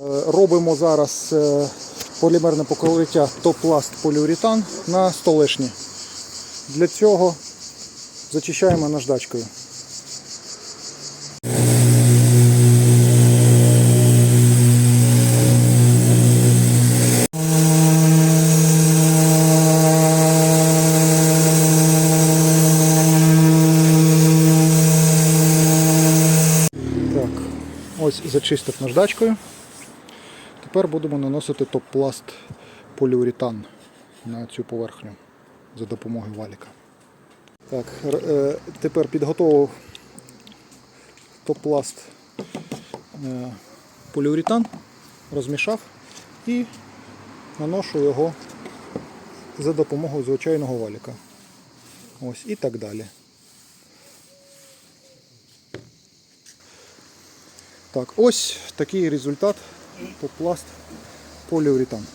Е, Робимо зараз е, полімерне покриття топ-пласт поліуретан на столешні. Для цього зачищаємо наждачкою. Ось зачистив наждачкою. Тепер будемо наносити топ-пласт поліуретан на цю поверхню за допомогою валіка. Так, е, тепер підготував топ-пласт е, поліуретан, розмішав і наношу його за допомогою звичайного валіка. Ось і так далі. Так, ось такий результат топ-пласт поліуретан.